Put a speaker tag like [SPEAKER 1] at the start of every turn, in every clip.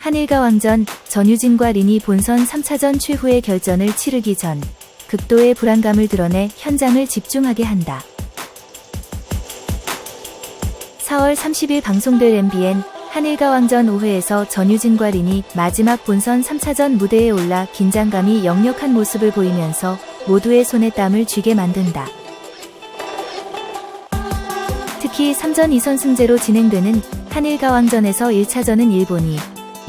[SPEAKER 1] 한일과 왕전, 전유진과 린이 본선 3차전 최후의 결전을 치르기 전 극도의 불안감을 드러내 현장을 집중하게 한다. 4월 30일 방송될 MBN 한일과 왕전 5회에서 전유진과 린이 마지막 본선 3차전 무대에 올라 긴장감이 역력한 모습을 보이면서 모두의 손에 땀을 쥐게 만든다. 특히 3전 2선 승제로 진행되는 한일과 왕전에서 1차전은 일본이,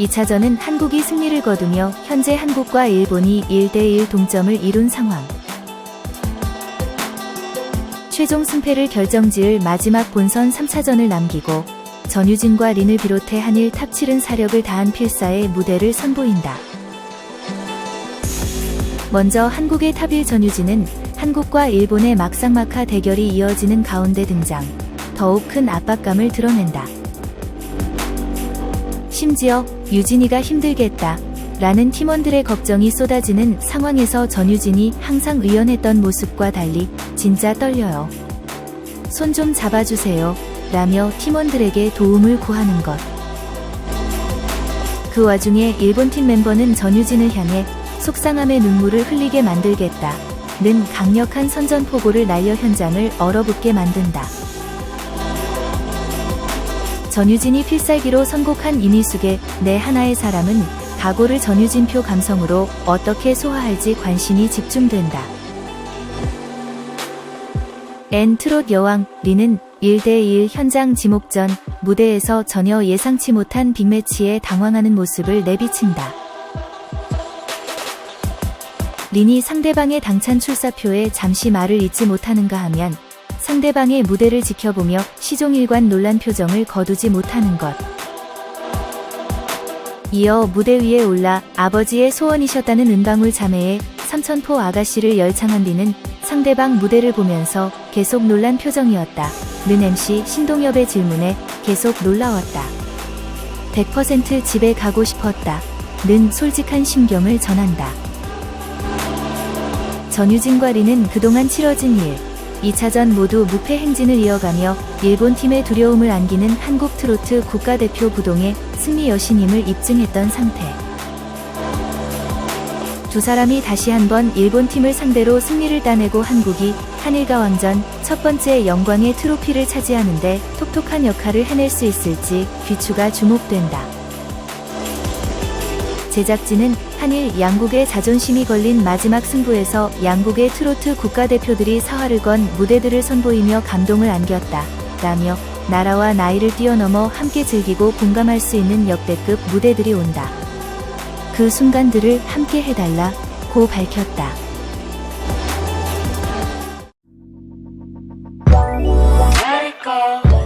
[SPEAKER 1] 2차전은 한국이 승리를 거두며 현재 한국과 일본이 1대1 동점을 이룬 상황. 최종 승패를 결정지을 마지막 본선 3차전을 남기고 전유진과 린을 비롯해 한일 탑 7은 사력을 다한 필사의 무대를 선보인다. 먼저 한국의 탑1 전유진은 한국과 일본의 막상막하 대결이 이어지는 가운데 등장. 더욱 큰 압박감을 드러낸다. 심지어 유진이가 힘들겠다. 라는 팀원들의 걱정이 쏟아지는 상황에서 전유진이 항상 의연했던 모습과 달리 진짜 떨려요. 손 좀 잡아주세요. 라며 팀원들에게 도움을 구하는 것. 그 와중에 일본 팀 멤버는 전유진을 향해 속상함의 눈물을 흘리게 만들겠다. 는 강력한 선전포고를 날려 현장을 얼어붙게 만든다. 전유진이 필살기로 선곡한 이미숙의 내 하나의 사람은 각오를 전유진표 감성으로 어떻게 소화할지 관심이 집중된다. 엔 트롯 여왕 리는 1대1 현장 지목전 무대에서 전혀 예상치 못한 빅매치에 당황하는 모습을 내비친다. 린이 상대방의 당찬 출사표에 잠시 말을 잇지 못하는가 하면 상대방의 무대를 지켜보며 시종일관 놀란 표정을 거두지 못하는 것. 이어 무대 위에 올라 아버지의 소원이셨다는 은방울 자매의 삼천포 아가씨를 열창한 뒤는 상대방 무대를 보면서 계속 놀란 표정이었다. 는 MC 신동엽의 질문에 계속 놀라웠다. 100% 집에 가고 싶었다. 는 솔직한 심경을 전한다. 전유진과 리는 그동안 치러진 일, 2차전 모두 무패 행진을 이어가며 일본 팀의 두려움을 안기는 한국 트로트 국가대표 부동의 승리 여신임을 입증했던 상태. 두 사람이 다시 한번 일본 팀을 상대로 승리를 따내고 한국이 한일과 왕전 첫 번째 영광의 트로피를 차지하는데 톡톡한 역할을 해낼 수 있을지 귀추가 주목된다. 제작진은 한일 양국의 자존심이 걸린 마지막 승부에서 양국의 트로트 국가대표들이 사활을 건 무대들을 선보이며 감동을 안겼다. 라며 나라와 나이를 뛰어넘어 함께 즐기고 공감할 수 있는 역대급 무대들이 온다. 그 순간들을 함께 해달라 고 밝혔다.
[SPEAKER 2] Let.